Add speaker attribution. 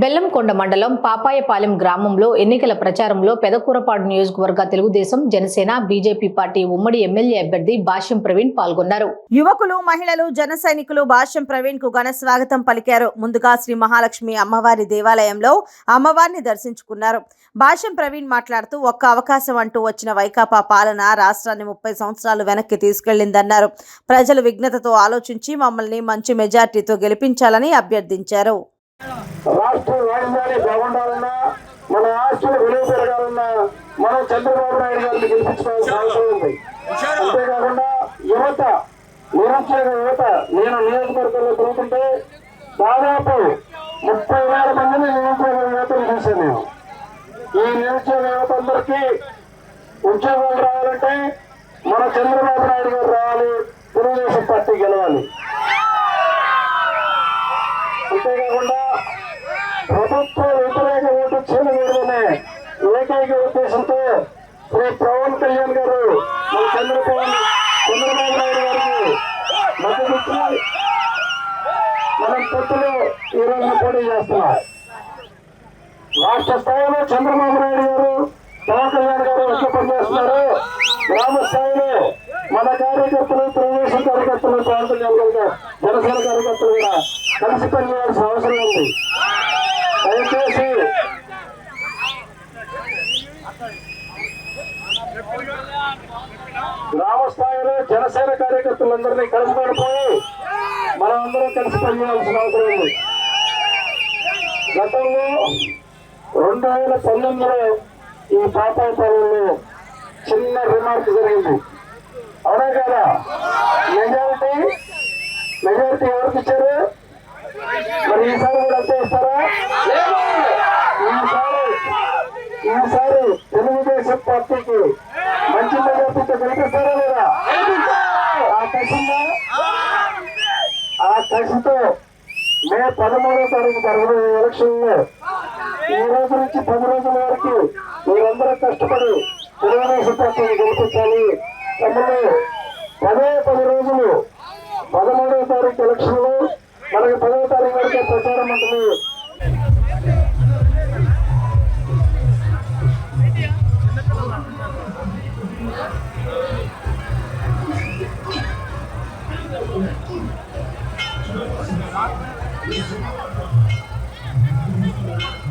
Speaker 1: బెల్లంకొండ మండలం పాపాయపాలెం గ్రామంలో ఎన్నికల ప్రచారంలో పెదకూరపాడు నియోజకవర్గ తెలుగుదేశం జనసేన బీజేపీ పార్టీ ఉమ్మడి ఎమ్మెల్యే అభ్యర్థి భాష్యం ప్రవీణ్ పాల్గొన్నారు.
Speaker 2: యువకులు మహిళలు జన సైనికులు భాష్యం ప్రవీణ్కు ఘన స్వాగతం పలికారు. ముందుగా శ్రీ మహాలక్ష్మి అమ్మవారి దేవాలయంలో అమ్మవారిని దర్శించుకున్నారు. భాష్యం ప్రవీణ్ మాట్లాడుతూ ఒక్క అవకాశం అంటూ వచ్చిన వైకాపా పాలన రాష్ట్రాన్ని ముప్పై సంవత్సరాలు వెనక్కి తీసుకెళ్ళిందన్నారు ప్రజలు విఘ్నతతో ఆలోచించి మమ్మల్ని మంచి మెజార్టీతో గెలిపించాలని అభ్యర్థించారు.
Speaker 3: రాష్ట్ర రాజధాని బాగుండాలన్నా మన ఆస్తులు విలువ పెరగాలన్నా మనం చంద్రబాబు నాయుడు గారిని గెలిపించుకోవాల్సిన అవసరం ఉంది. అంతేకాకుండా యువత నిరుద్యోగ యువత నేను నియోజకవర్గంలో తిరుగుతుంటే దాదాపు ముప్పై వేల మందిని నిరుద్యోగ యువతను చూశాను నేను. ఈ నిరుద్యోగ యువత అందరికీ ఉద్యోగాలు రావాలంటే మన చంద్రబాబు నాయుడు గారు రావాలి తెలుగుదేశం పార్టీ గెలవాలి కాకుండా ప్రభుత్వ వ్యతిరేక ఓటు చేయకూడదనే ఏకైక ఉద్దేశంతో శ్రీ పవన్ కళ్యాణ్ గారు మన చంద్రబాబు చంద్రబాబు నాయుడు గారికి మద్దతు మనం పొత్తులో ఈ రోజున పోటీ చేస్తున్నాం. రాష్ట్ర స్థాయిలో చంద్రబాబు నాయుడు గారు పవన్ కళ్యాణ్ గారు ఎక్కువ పనిచేస్తున్నారు గ్రామ స్థాయిలో మన కార్యకర్తలు తెలుగుదేశం కార్యకర్తలు పవన్ కళ్యాణ్ జనసేన కార్యకర్తలు కూడా కలిసి పనిచేయాల్సిన అవసరం ఉంది. దయచేసి గ్రామ స్థాయిలో జనసేన కార్యకర్తలందరినీ కలిసి పడిపోయి మనం అందరం కలిసి పనిచేయాల్సిన అవసరం ఉంది. గతంలో రెండు వేల పంతొమ్మిదిలో ఈ పాపాపాలెంలో చిన్న రిమార్క్ జరిగింది. మెజారిటీ ఎవరికి ఇచ్చారు మరి ఈసారి కూడా అంతే ఇస్తారా ఈసారి ఈసారి తెలుగుదేశం పార్టీకి మంచి మెజార్టీతో గెలిపిస్తారా లేదా? ఆ కసిందా ఆ కసితో మే పదమూడో తారీఖు జరగబోయే ఎలక్షన్లో ఈ రోజు నుంచి పది రోజుల వరకు మీరందరూ కష్టపడి తెలుగుదేశం పార్టీని గెలిపించాలి. తమలో పదే పది రోజులు తారీఖు ఎలక్షన్లు మనకి పదవ తారీఖు వరకే ప్రచారం ఉంటుంది Thank you.